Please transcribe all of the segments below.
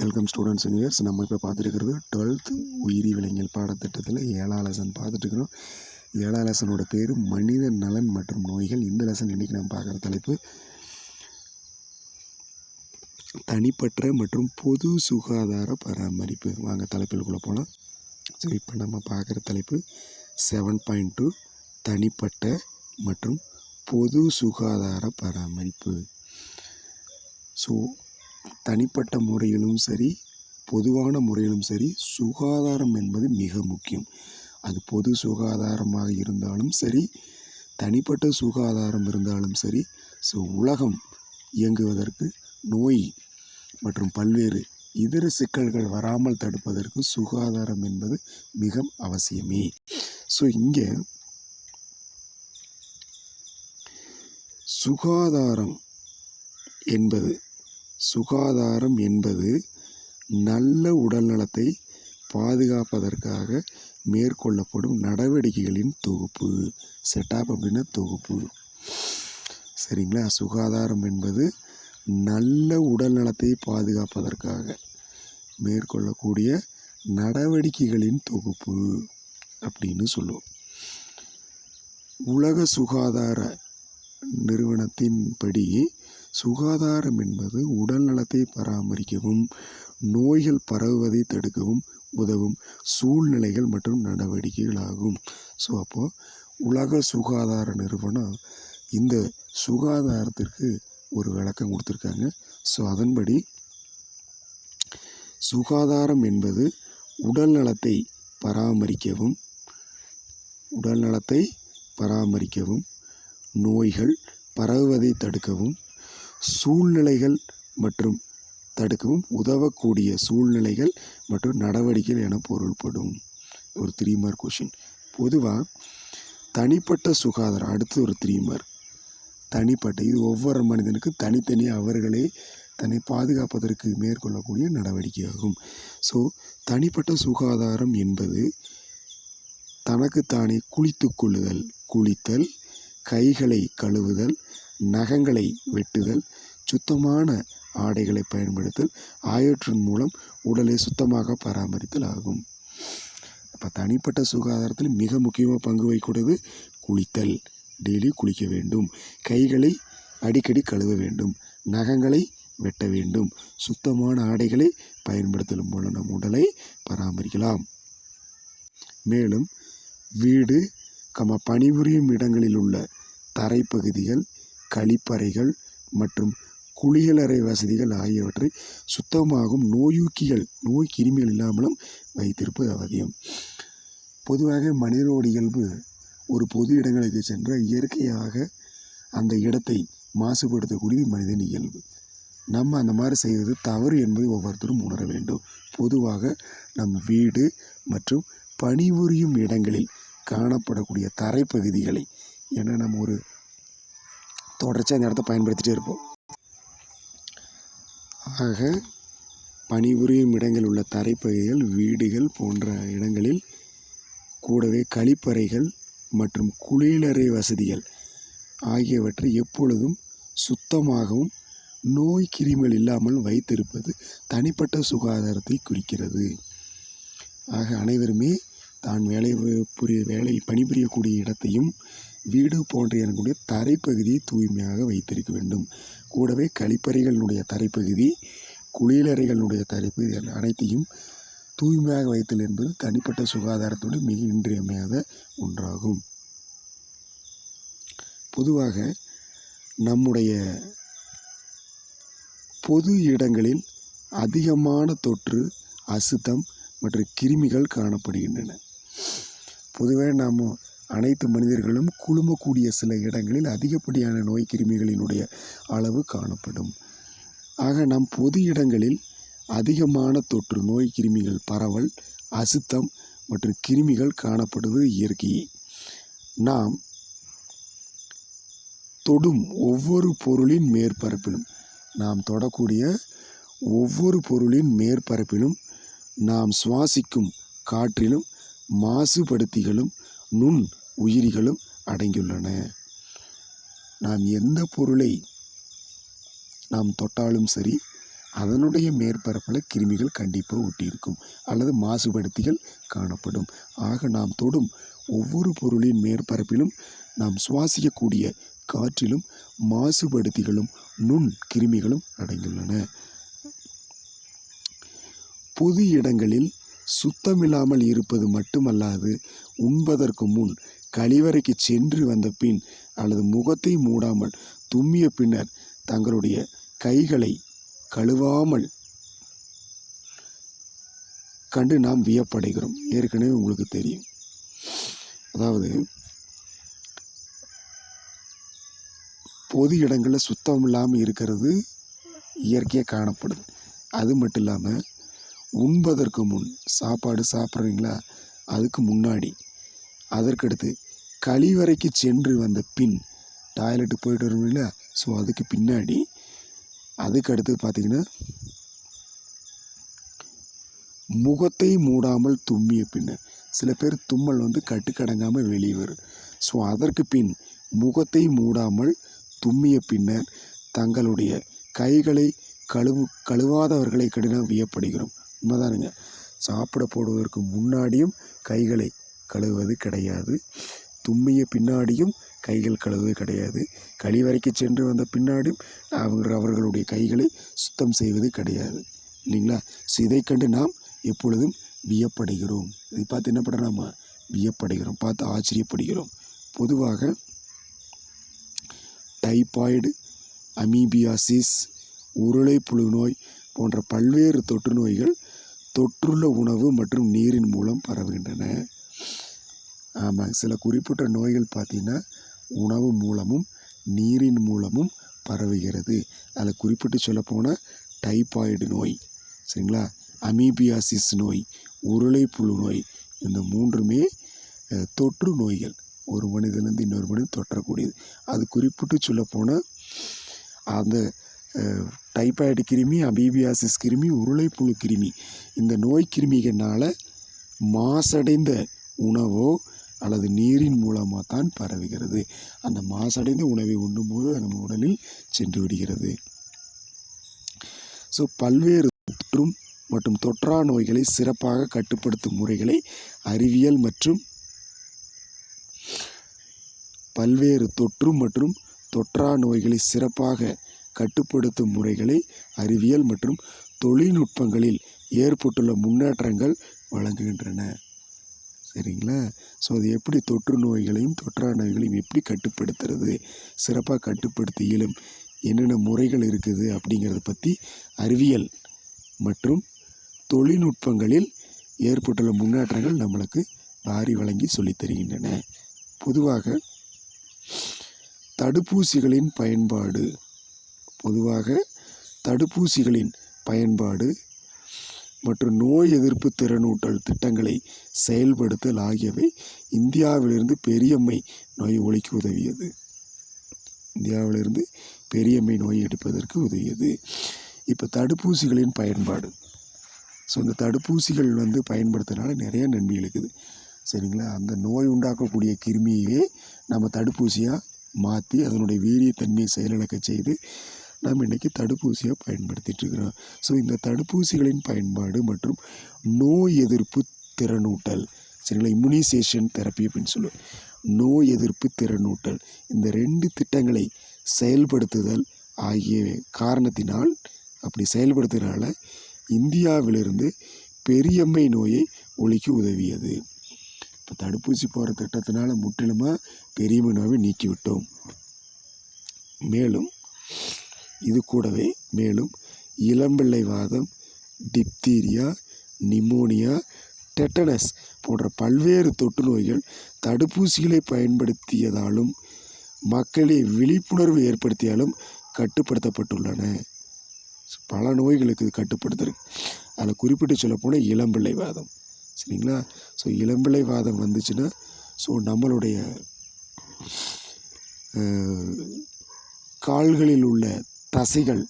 Welcome students years நம்ம இப்போ பார்த்துருக்கிறது twelfth உயிரி விலங்கியல் பாடத்திட்டத்தில் ஏழாம் லெசன் பார்த்துட்ருக்குறோம் ஏழாம் லெசனோட பேர் மனித நலன் மற்றும் நோய்கள். இந்த லெசன் இன்றைக்கி நம்ம பார்க்குற தலைப்பு தனிப்பட்ட மற்றும் பொது சுகாதார பராமரிப்பு. வாங்க தலைப்பிற்குள்ளே போகலாம் ஸோ இப்போ நம்ம பார்க்குற தலைப்பு செவன் பாயிண்ட் டூ தனிப்பட்ட மற்றும் பொது சுகாதார பராமரிப்பு. ஸோ தனிப்பட்ட முறையிலும் சரி பொதுவான முறையிலும் சரி சுகாதாரம் என்பது மிக முக்கியம். அது பொது சுகாதாரமாக இருந்தாலும் சரி தனிப்பட்ட சுகாதாரம் இருந்தாலும் சரி ஸோ உலகம் இயங்குவதற்கு நோய் மற்றும் பல்வேறு இதர சிக்கல்கள் வராமல் தடுப்பதற்கு சுகாதாரம் என்பது மிக அவசியமே. ஸோ இங்கே சுகாதாரம் என்பது சுகாதாரம் என்பது நல்ல உடல்நலத்தை பாதுகாப்பதற்காக மேற்கொள்ளப்படும் நடவடிக்கைகளின் தொகுப்பு. செட்டாப் அப்படின்னா தொகுப்பு. சரிங்களா? சுகாதாரம் என்பது நல்ல உடல்நலத்தை பாதுகாப்பதற்காக மேற்கொள்ளக்கூடிய நடவடிக்கைகளின் தொகுப்பு அப்படின்னு சொல்லுவோம். உலக சுகாதார நிறுவனத்தின்படி சுகாதாரம் என்பது உடல் நலத்தை பராமரிக்கவும் நோய்கள் பரவுவதை தடுக்கவும் உதவும் சூழ்நிலைகள் மற்றும் நடவடிக்கைகள் ஆகும் ஸோ அப்போது உலக சுகாதார நிறுவனம் இந்த சுகாதாரத்திற்கு ஒரு விளக்கம் கொடுத்துருக்காங்க. ஸோ அதன்படி சுகாதாரம் என்பது உடல் நலத்தை பராமரிக்கவும் உடல் நலத்தை பராமரிக்கவும் நோய்கள் பரவுவதை தடுக்கவும் சூழ்நிலைகள் மற்றும் தடுக்கவும் உதவக்கூடிய சூழ்நிலைகள் மற்றும் நடவடிக்கைகள் என பொருள்படும். ஒரு த்ரீ மார்க் கொஷின் பொதுவாக தனிப்பட்ட சுகாதாரம் அடுத்து ஒரு த்ரீ மார்க் தனிப்பட்ட இது ஒவ்வொரு மனிதனுக்கு தனித்தனி அவர்களே தன்னை பாதுகாப்பதற்கு மேற்கொள்ளக்கூடிய நடவடிக்கையாகும். ஸோ தனிப்பட்ட சுகாதாரம் என்பது தனக்குத்தானே குளித்து கொள்ளுதல் குளித்தல் கைகளை கழுவுதல் நகங்களை வெட்டுதல் சுத்தமான ஆடைகளை பயன்படுத்தல் ஆகியவற்றின் மூலம் உடலை சுத்தமாக பராமரித்தல் ஆகும் அப்போ தனிப்பட்ட சுகாதாரத்தில் மிக முக்கியமாக பங்கு வகிக்கூடியது குளித்தல். டெய்லி குளிக்க வேண்டும். கைகளை அடிக்கடி கழுவ வேண்டும். நகங்களை வெட்ட வேண்டும். சுத்தமான ஆடைகளை பயன்படுத்தலும் மூலம் நம் உடலை பராமரிக்கலாம். மேலும் வீடு கம பணிபுரியும் இடங்களில் உள்ள தரைப்பகுதிகள் கழிப்பறைகள் மற்றும் குளியலறை வசதிகள் ஆகியவற்றை சுத்தமாகும் நோயூக்கிகள் நோய் கிருமிகள் இல்லாமலும் வைத்திருப்பது அவசியம். பொதுவாக மனிதனோட இயல்பு ஒரு பொது இடங்களுக்கு சென்ற இயற்கையாக அந்த இடத்தை மாசுபடுத்தக்கூடியது மனிதன் இயல்பு. நம்ம அந்த மாதிரி செய்வது தவறு என்பதை ஒவ்வொருத்தரும் உணர வேண்டும். பொதுவாக நம் வீடு மற்றும் பணிபுரியும் இடங்களில் காணப்படக்கூடிய தரைப்பகுதிகளை ஏன்னா நம்ம ஒரு தொடர்ச்சியாக அந்த இடத்த பயன்படுத்திகிட்டே இருப்போம். ஆக பணிபுரியும் இடங்களில் உள்ள தரைப்பகுதிகள் வீடுகள் போன்ற இடங்களில் கூடவே கழிப்பறைகள் மற்றும் குளியலறை வசதிகள் ஆகியவற்றை எப்பொழுதும் சுத்தமாகவும் நோய் கிருமிகள் இல்லாமல் வைத்திருப்பது தனிப்பட்ட சுகாதாரத்தை குறிக்கிறது. ஆக அனைவருமே தான் வேலை புரிய வேலை பணிபுரியக்கூடிய இடத்தையும் வீடு போன்ற எனக்குடைய தரைப்பகுதியை தூய்மையாக வைத்திருக்க வேண்டும். கூடவே கழிப்பறைகளினுடைய தரைப்பகுதி குளியலறைகளினுடைய தரைப்பகுதி அனைத்தையும் தூய்மையாக வைத்தல் என்பது தனிப்பட்ட சுகாதாரத்தோடு மிக இன்றியமையாத ஒன்றாகும். பொதுவாக நம்முடைய பொது இடங்களில் அதிகமான தொற்று அசுத்தம் மற்றும் கிருமிகள் காணப்படுகின்றன. பொதுவாக நாம் அனைத்து மனிதர்களும் குழுமக்கூடிய சில இடங்களில் அதிகப்படியான நோய் கிருமிகளினுடைய அளவு காணப்படும். ஆக நம் பொது இடங்களில் அதிகமான தொற்று நோய் கிருமிகள் பரவல் அசுத்தம் மற்றும் கிருமிகள் காணப்படுவது இயற்கையே நாம் தொடும் ஒவ்வொரு பொருளின் மேற்பரப்பிலும் நாம் தொடக்கூடிய ஒவ்வொரு பொருளின் மேற்பரப்பிலும் நாம் சுவாசிக்கும் காற்றிலும் மாசுபடுத்திகளும் நுண் உயிரிகளும் அடங்கியுள்ளன. நாம் எந்த பொருளை நாம் தொட்டாலும் சரி அதனுடைய மேற்பரப்பில் கிருமிகள் கண்டிப்பாக ஒட்டியிருக்கும் அல்லது மாசுபடுத்திகள் காணப்படும். ஆக நாம் தொடும் ஒவ்வொரு பொருளின் மேற்பரப்பிலும் நாம் சுவாசிக்கக்கூடிய காற்றிலும் மாசுபடுத்திகளும் நுண் கிருமிகளும் அடங்கியுள்ளன. பொது இடங்களில் சுத்தமில்லாமல் இருப்பது மட்டுமல்லாது உண்பதற்கு முன் கழிவறைக்கு சென்று வந்த பின் அல்லது முகத்தை மூடாமல் தும்மிய பின்னர் தங்களுடைய கைகளை கழுவாமல் கண்டு நாம் வியப்படைகிறோம். ஏற்கனவே உங்களுக்கு தெரியும். அதாவது பொது இடங்களில் சுத்தம் இல்லாமல் இருக்கிறது இயற்கையாக காணப்படுது. அது மட்டும் இல்லாமல் உண்பதற்கு முன் சாப்பாடு சாப்பிட்றீங்களா? அதுக்கு முன்னாடி. அதற்கடுத்து கழிவறைக்கு சென்று வந்த பின் டாய்லெட்டு போயிட்டு வருவீங்களா? ஸோ அதுக்கு பின்னாடி. அதுக்கடுத்து பார்த்தீங்கன்னா முகத்தை மூடாமல் தும்மிய பின்னர் சில பேர் தும்மல் வந்து கட்டுக்கடங்காமல் வெளியே வரும். ஸோ அதற்கு பின் முகத்தை மூடாமல் தும்மிய பின்னர் தங்களுடைய கைகளை கழுவு கழுவாதவர்களை கடினம் வியப்படுகிறோம். உண்மைதானுங்க சாப்பிட போடுவதற்கு முன்னாடியும் கைகளை கழுவுவது கிடையாது. தும்மிய பின்னாடியும் கைகள் கழுவுவது கிடையாது. கழிவறைக்கு சென்று வந்த பின்னாடியும் அவங்க அவர்களுடைய கைகளை சுத்தம் செய்வது கிடையாது. இல்லைங்களா? ஸோ இதை கண்டு நாம் எப்பொழுதும் வியப்படைகிறோம். இதை பார்த்து என்ன பண்ணுறோம் நம்ம வியப்படைகிறோம். பார்த்து ஆச்சரியப்படுகிறோம். பொதுவாக டைபாய்டு அமீபியாசிஸ் உருளை புழு நோய் போன்ற பல்வேறு தொற்று நோய்கள் தொற்றுள்ள உணவு மற்றும் நீரின் மூலம் பரவுகின்றன. ஆமாம் சில குறிப்பிட்ட நோய்கள் பார்த்திங்கன்னா உணவு மூலமும் நீரின் மூலமும் பரவுகிறது. அதில் குறிப்பிட்டு சொல்லப்போனால் டைபாய்டு நோய் சரிங்களா? அமீபியாசிஸ் நோய் உருளை புழு நோய் இந்த மூன்றுமே தொற்று நோய்கள். ஒரு மனிதனிலிருந்து இன்னொரு மனிதன் தொற்றக்கூடியது. அது குறிப்பிட்டு சொல்லப்போனால் அந்த டைபாய்டு கிருமி அபீபியாசிஸ் கிருமி உருளைப்புழு கிருமி. இந்த நோய் கிருமிகள்னால் மாசடைந்த உணவோ அல்லது நீரின் மூலமாக தான் பரவுகிறது. அந்த மாசடைந்த உணவை உண்ணும்போது அது நம்ம உடலில் சென்று விடுகிறது. ஸோ பல்வேறு தொற்றும் மற்றும் தொற்றா நோய்களை சிறப்பாக கட்டுப்படுத்தும் முறைகளை அறிவியல் மற்றும் பல்வேறு தொற்று மற்றும் தொற்றா நோய்களை சிறப்பாக கட்டுப்படுத்தும் முறைகளை அறிவியல் மற்றும் தொழில்நுட்பங்களில் ஏற்பட்டுள்ள முன்னேற்றங்கள் வழங்குகின்றன. சரிங்களா? ஸோ அது எப்படி தொற்று நோய்களையும் தொற்றா நோய்களையும் எப்படி கட்டுப்படுத்துறது? சிறப்பாக கட்டுப்படுத்த இயலும் என்னென்ன முறைகள் இருக்குது அப்படிங்கிறத பற்றி அறிவியல் மற்றும் தொழில்நுட்பங்களில் ஏற்பட்டுள்ள முன்னேற்றங்கள் நம்மளுக்கு வாரி வழங்கி சொல்லித் தருகின்றன. பொதுவாக தடுப்பூசிகளின் பயன்பாடு பொதுவாக தடுப்பூசிகளின் பயன்பாடு மற்றும் நோய் எதிர்ப்பு திறனூட்டல் திட்டங்களை செயல்படுத்தல் ஆகியவை இந்தியாவிலிருந்து பெரியம்மை நோய் ஒழிக்க உதவியது. இந்தியாவிலிருந்து பெரியம்மை நோய் எடுப்பதற்கு உதவியது. இப்போ தடுப்பூசிகளின் பயன்பாடு. ஸோ இந்த தடுப்பூசிகள் வந்து பயன்படுத்துறதுனால நிறைய நன்மை இருக்குது. சரிங்களா? அந்த நோய் உண்டாக்கக்கூடிய கிருமியையே நம்ம தடுப்பூசியாக மாற்றி அதனுடைய வீரியத்தன்மையை செயலிழக்க செய்து நாம் இன்றைக்கி தடுப்பூசியாக பயன்படுத்திட்டு இருக்கிறோம் ஸோ இந்த தடுப்பூசிகளின் பயன்பாடு மற்றும் நோய் எதிர்ப்பு திறனூட்டல் சரிங்களா? இம்யூனைசேஷன் தெரப்பி அப்படின்னு சொல்லுவோம் நோய் எதிர்ப்பு திறனூட்டல் இந்த ரெண்டு திட்டங்களை செயல்படுத்துதல் ஆகிய காரணத்தினால் அப்படி செயல்படுத்துறதுனால இந்தியாவிலிருந்து பெரியம்மை நோயை ஒழிக்க உதவியது. இப்போ தடுப்பூசி போகிற திட்டத்தினால முற்றிலுமாக பெரியம்மை நோயை நீக்கிவிட்டோம். மேலும் இது கூடவே மேலும் இளம்பிள்ளை வாதம் டிப்தீரியா நிமோனியா டெட்டனஸ் போன்ற பல்வேறு தொற்று நோய்கள் தடுப்பூசிகளை பயன்படுத்தியதாலும் மக்களை விழிப்புணர்வு ஏற்படுத்தியாலும் கட்டுப்படுத்தப்பட்டுள்ளன. பல நோய்களுக்கு இது கட்டுப்படுத்துருக்கு. அதில் குறிப்பிட்டு சொல்லப்போனால் இளம்பிள்ளை வாதம் சரிங்களா? ஸோ இளம்பிள்ளை வாதம் வந்துச்சுன்னா ஸோ நம்மளுடைய கால்களில் உள்ள தசைகள்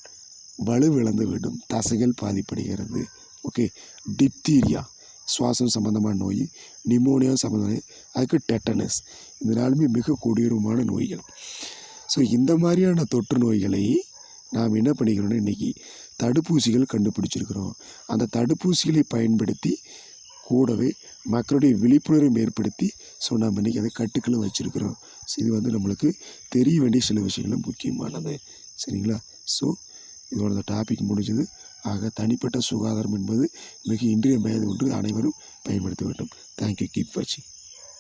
வலுவிழந்துவிடும் தசைகள் பாதிப்படைகிறது. ஓகே டிப்தீரியா சுவாசம் சம்பந்தமான நோய். நிமோனியா சம்பந்தமான அதுக்கு டெட்டனஸ் இந்த நாளுமே மிக கொடூரமான நோய்கள். ஸோ இந்த மாதிரியான தொற்று நோய்களை நாம் என்ன பண்ணிக்கிறோம்னா இன்றைக்கி தடுப்பூசிகள் கண்டுபிடிச்சிருக்கிறோம். அந்த தடுப்பூசிகளை பயன்படுத்தி கூடவே மக்களுடைய விழிப்புணர்வு ஏற்படுத்தி ஸோ நம்ம இன்றைக்கி அதை கட்டுக்களும் வச்சுருக்கிறோம். ஸோ இது வந்து நம்மளுக்கு தெரிய வேண்டிய சில விஷயங்களும் முக்கியமானது. சரிங்களா? ஸோ இதோட டாபிக் முடிஞ்சது. ஆக தனிப்பட்ட சுகாதாரம் என்பது மிக இன்றியமையாத ஒன்று அனைவரும் பயன்படுத்த வேண்டும். தேங்க்யூ கீப் வாட்சிங்